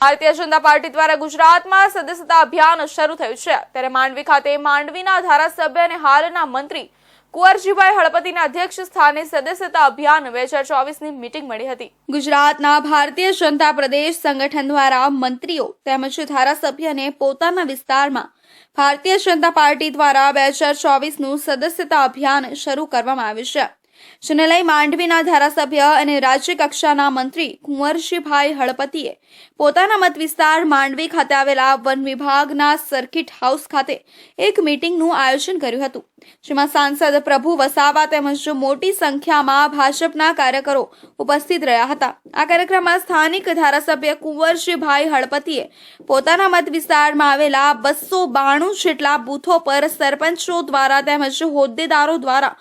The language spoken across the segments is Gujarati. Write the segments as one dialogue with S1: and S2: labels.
S1: ભારતીય જનતા પાર્ટી દ્વારા ગુજરાતમાં સદસ્યતા અભિયાન શરૂ થયું છે. ત્યારે માંડવી ખાતે માંડવીના ધારાસભ્ય અને હાલના મંત્રી કુંવરજીભાઈ હળપતિના અધ્યક્ષ સ્થાને સદસ્યતા અભિયાન બે હજાર ચોવીસની મીટિંગ મળી હતી. ગુજરાતના ભારતીય જનતા પ્રદેશ સંગઠન દ્વારા મંત્રીઓ તેમજ ધારાસભ્યને પોતાના વિસ્તારમાં ભારતીય જનતા પાર્ટી દ્વારા બે હજાર ચોવીસનું સદસ્યતા અભિયાન શરૂ કરવામાં આવ્યું છે. જેને લઈ માંડવીના ધારાસભ્ય અને રાજ્ય કક્ષાના મંત્રી કુંવરશીભાઈ હળપતિએ પોતાના મત વિસ્તાર માંડવી ખાતે આવેલા વન વિભાગના સર્કિટ હાઉસ ખાતે એક મીટિંગનું આયોજન કર્યું હતું. જેમાં સાંસદ પ્રભુ વસાવા તેમજ મોટી સંખ્યામાં ભાજપના કાર્યકરો ઉપસ્થિત રહ્યા હતા. આ કાર્યક્રમમાં સ્થાનિક ધારાસભ્ય કુંવરજીભાઈ હળપતિએ પોતાના મત વિસ્તારમાં આવેલા બસો બાણું જેટલા બૂથો પર સરપંચો દ્વારા તેમજ હોદ્દેદારો દ્વારા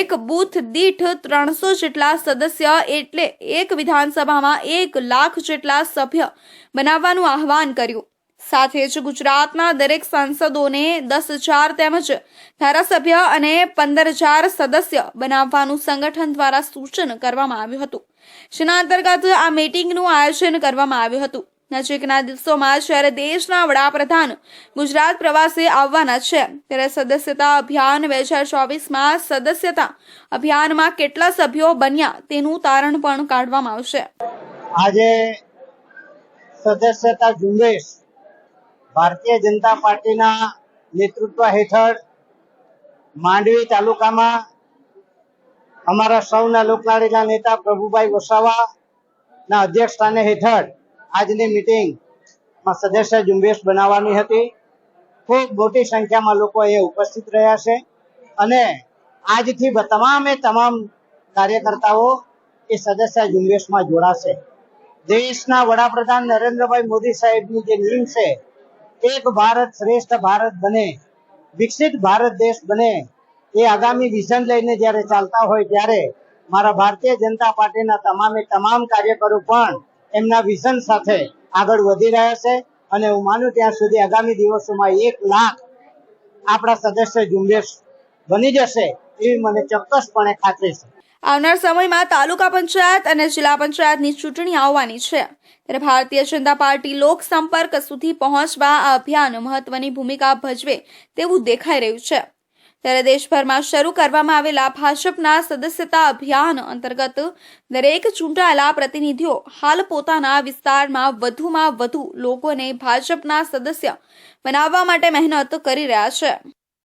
S1: એક બૂથ દીઠ ત્રણસો જેટલા સદસ્ય એટલે એક વિધાનસભામાં એક લાખ જેટલા સભ્ય બનાવવાનું આહવાન કર્યું. સાથે જ ગુજરાતના દરેક સાંસદોને દસ હજાર તેમજ ધારાસભ્ય અને પંદર હજાર સદસ્ય બનાવવાનું સંગઠન દ્વારા સૂચન કરવામાં આવ્યું હતું. જેના અંતર્ગત આ મીટિંગનું આયોજન કરવામાં આવ્યું હતું. નજીકના દિવસોમાં જ્યારે દેશના વડાપ્રધાન ગુજરાત પ્રવાસે આવવાના છે, ત્યારે સદસ્યતા અભિયાન બે હજાર ચોવીસમાં સદસ્યતા અભિયાનમાં કેટલા સભ્યો બન્યા તેનું તારણ પણ કાઢવામાં આવશે.
S2: આજે સદસ્યતા ઝુંબેશ ભારતીય જનતા પાર્ટીના નેતૃત્વ હેઠળ માંડવી તાલુકામાં અમારા સૌના લોકલાડીના નેતા પ્રભુભાઈ વસાવાના અધ્યક્ષ સ્થાને હેઠળ આજની મિટિંગમાં સદસ્ય ઝુંબેશ બનાવવાની હતી. ખૂબ મોટી સંખ્યામાં લોકો એ ઉપસ્થિત રહ્યા છે અને આજથી તમામે તમામ કાર્યકર્તાઓ એ સદસ્ય ઝુંબેશમાં જોડાશે. દેશના વડાપ્રધાન નરેન્દ્રભાઈ મોદી સાહેબની જે નીમ છે એક ભારત શ્રેષ્ઠ ભારત બને, વિકસિત ભારત દેશ બને, એ આગામી વિઝન લઈને જ્યારે ચાલતા હોય ત્યારે મારા ભારતીય જનતા પાર્ટીના તમામે તમામ કાર્યકરો પણ એમના વિઝન સાથે આગળ વધી રહ્યા છે અને હું માનું ત્યાં સુધી આગામી દિવસોમાં એક લાખ આપણા સદસ્ય ઝુંબેશ બની જશે એવી મને ચોક્કસપણે ખાતરી છે.
S1: આવનાર સમયમાં તાલુકા પંચાયત અને જિલ્લા પંચાયતની ચૂંટણી આવવાની છે. ત્યારે ભારતીય જનતા પાર્ટી લોક સંપર્ક સુધી પહોંચવા આ અભિયાન મહત્વની ભૂમિકા ભજવે તેવું દેખાઈ રહ્યું છે. ત્યારે દેશભરમાં શરૂ કરવામાં આવેલા ભાજપના સદસ્યતા અભિયાન અંતર્ગત દરેક ચૂંટાયેલા પ્રતિનિધિઓ હાલ પોતાના વિસ્તારમાં વધુમાં વધુ લોકોને ભાજપના સદસ્ય બનાવવા માટે મહેનત કરી રહ્યા છે.